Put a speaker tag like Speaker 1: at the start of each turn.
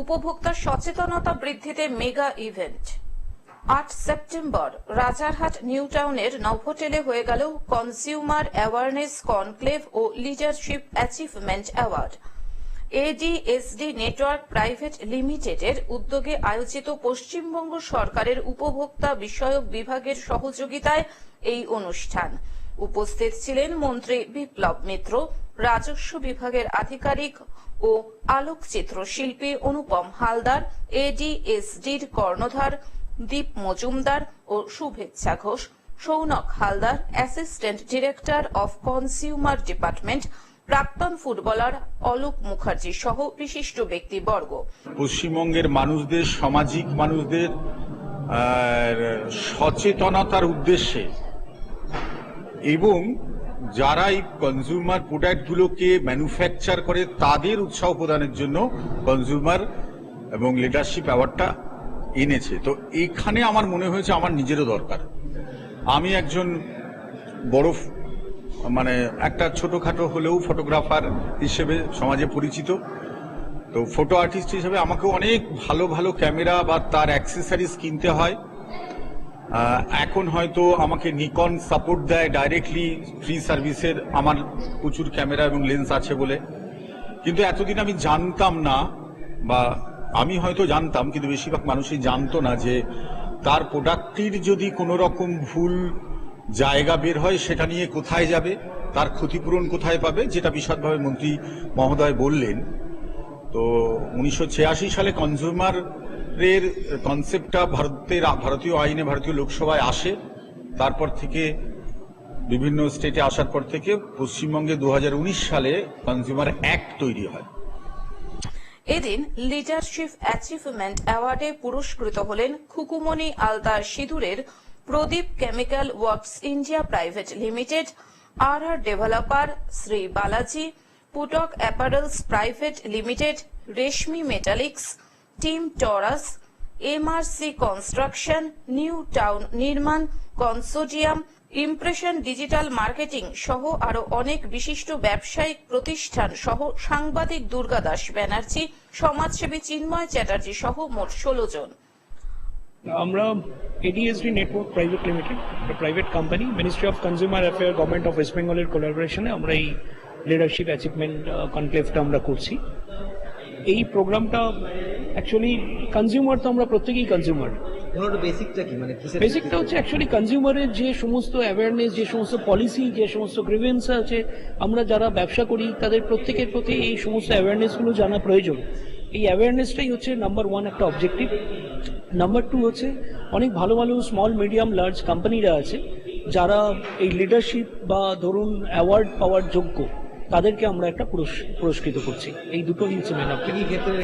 Speaker 1: উপভোক্তা সচেতনতা বৃদ্ধিতে মেগা ইভেন্ট। আট সেপ্টেম্বর রাজারহাট, নিউ টাউনের নভোটেলে হয়ে গেল কনজিউমার অ্যাওয়ারনেস কনক্লেভ ও leadership achievement award. ADSD network private লিমিটেডের উদ্যোগে আয়োজিত পশ্চিমবঙ্গ সরকারের উপভোক্তা বিষয়ক বিভাগের সহযোগিতায় এই অনুষ্ঠান। উপস্থিত ছিলেন মন্ত্রী বিপ্লব মিত্র রাজস্ব বিভাগের আধিকারিক ও আলোকচিত্র শিল্পী অনুপম হালদার, এডিএসডির কর্ণধার দীপ মজুমদার ও Subhechha Ghosh, Sounak Haldar, assistant director of consumer department, প্রাক্তন ফুটবলার অলোক মুখার্জি সহ বিশিষ্ট ব্যক্তিবর্গ।
Speaker 2: পশ্চিমবঙ্গের মানুষদের, সামাজিক মানুষদের সচেতনতার উদ্দেশ্যে এবং যারা এই কনজিউমার প্রোডাক্টগুলোকে ম্যানুফ্যাকচার করে, তাদের উৎসাহ প্রদানের জন্য কনজিউমার এবং লিডারশিপ অ্যাওয়ার্ডটা এনেছে। তো এখানে আমার মনে হয়েছে আমার নিজেরও দরকার। আমি একজন বড় মানে একটা ছোটোখাটো হলেও ফটোগ্রাফার হিসেবে সমাজে পরিচিত। তো ফটো আর্টিস্ট হিসেবে আমাকে অনেক ভালো ভালো ক্যামেরা বা তার অ্যাক্সেসরিজ কিনতে হয়। এখন হয়তো আমাকে নিকন সাপোর্ট দেয় ডাইরেক্টলি ফ্রি সার্ভিসের আমার প্রচুর ক্যামেরা এবং লেন্স আছে বলে। কিন্তু এতদিন আমি জানতাম না, বা আমি হয়তো জানতাম, কিন্তু বেশিরভাগ মানুষই জানতো না যে তার প্রোডাক্টটির যদি কোনো রকম ভুল জায়গা বের হয়, সেটা নিয়ে কোথায় যাবে, তার ক্ষতিপূরণ কোথায় পাবে, যেটা বিশদভাবে মন্ত্রী মহোদয় বললেন। তো উনিশশো ছিয়াশি সালে কনজিউমারের কনসেপ্টটা ভারতের ভারতীয় আইনে ভারতীয় লোকসভায় আসে, তারপর থেকে বিভিন্ন স্টেটে আসার পর থেকে পশ্চিমবঙ্গে দু সালে কনজিউমার অ্যাক্ট তৈরি হয়।
Speaker 1: এদিন লিডারশিপ অ্যাচিভমেন্ট অ্যাওয়ার্ডে পুরস্কৃত হলেন খুকুমনি আলতা সিঁদুরের Pradip chemical works India private limited R R developer Shri Balaji পুটক apparels private limited Reshmi metallics team Taurus MRC construction new town নির্মাণ কনসোডিয়াম ইমপ্রেশন ডিজিটাল মার্কেটিং সহ আরও অনেক বিশিষ্ট ব্যবসায়িক প্রতিষ্ঠান সহ সাংবাদিক দুর্গাদাস ব্যানার্জি, সমাজসেবী চিন্ময় চ্যাটার্জি সহ মোট ষোলো জন।
Speaker 3: আমরা ADSD network private limited private company ministry of consumer affair government of West বেঙ্গলের কোলাবোরেশনে আমরা এই লিডারশিপ অ্যাচিভমেন্ট কনক্লেভটা আমরা করছি। এই প্রোগ্রামটা অ্যাকচুয়ালি কনজিউমার তো আমরা প্রত্যেকেই কনজিউমার
Speaker 4: বেসিকটা কি? মানে
Speaker 3: বেসিকটা হচ্ছে অ্যাকচুয়ালি কনজিউমারের যে সমস্ত অ্যাওয়ারনেস যে সমস্ত পলিসি যে সমস্ত গ্রিভেন্স আছে আমরা যারা ব্যবসা করি তাদের প্রত্যেকের প্রতি এই সমস্ত অ্যাওয়ারনেসগুলো জানা প্রয়োজন। এই অ্যাওয়ারনেসটাই হচ্ছে নাম্বার ওয়ান একটা অবজেক্টিভ নাম্বার টু হচ্ছে অনেক ভালো ভালো স্মল মিডিয়াম লার্জ কোম্পানিরা আছে যারা এই লিডারশিপ বা ধরুন অ্যাওয়ার্ড পাওয়ার যোগ্য তাদেরকে আমরা একটা পুরস- পুরস্কৃত করছি। এই দুটোই হচ্ছে মেন
Speaker 4: ক্ষেত্রে